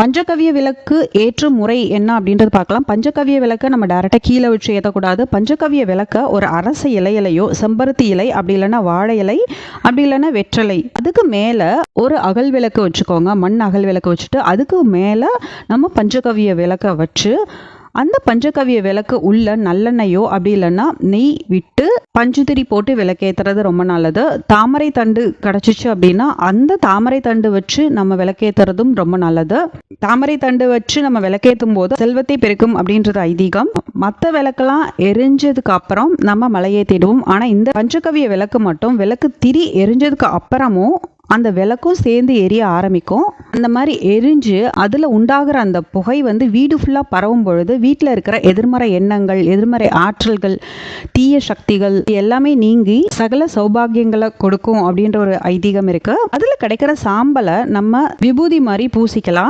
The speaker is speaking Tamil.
பஞ்சகவிய விளக்கு ஏற்றும் முறை என்ன அப்படின்றது பார்க்கலாம். பஞ்சகவிய விளக்கை நம்ம டேரெக்டாக கீழே வச்சு ஏற்றக்கூடாது பஞ்சகவிய விளக்கை ஒரு அரச இலையிலையோ செம்பருத்தி இலை அப்படி இல்லைன்னா வாழை இலை அப்படி இல்லைன்னா வெற்றலை. அதுக்கு மேலே ஒரு அகல் விளக்கு வச்சுக்கோங்க. மண் அகல் விளக்கு வச்சுட்டு அதுக்கு மேலே நம்ம பஞ்சகவிய விளக்கை வச்சு அந்த பஞ்சகவிய விளக்கு உள்ள நல்லெண்ணெயோ அப்படி இல்லைன்னா நெய் விட்டு பஞ்சுதிரி போட்டு விளக்கேற்றுறது ரொம்ப நல்லது. தாமரை தண்டு கிடச்சிச்சு அப்படின்னா அந்த தாமரை தண்டு வச்சு நம்ம விளக்கேற்றுறதும் ரொம்ப நல்லது. தாமரை தண்டு வச்சு நம்ம விளக்கேற்றும் போது செல்வத்தை பெருக்கும் அப்படின்றது ஐதீகம். மற்ற விளக்கெல்லாம் எரிஞ்சதுக்கு அப்புறம் நம்ம மலையேற்றிடுவோம் ஆனால் இந்த பஞ்சகவிய விளக்கு மட்டும் விளக்கு திரி எரிஞ்சதுக்கு அப்புறமும் அந்த விளக்கும் சேர்ந்து எரிய ஆரம்பிக்கும். அந்த மாதிரி எரிஞ்சு அதில் உண்டாகிற அந்த புகை வந்து வீடு ஃபுல்லாக பரவும் பொழுது வீட்டில் இருக்கிற எதிர்மறை எண்ணங்கள் எதிர்மறை ஆற்றல்கள் தீய சக்திகள் இது எல்லாமே நீங்கி சகல சௌபாகியங்களை கொடுக்கும் அப்படின்ற ஒரு ஐதீகம் இருக்குது அதில் கிடைக்கிற சாம்பலை நம்ம விபூதி மாதிரி பூசிக்கலாம்.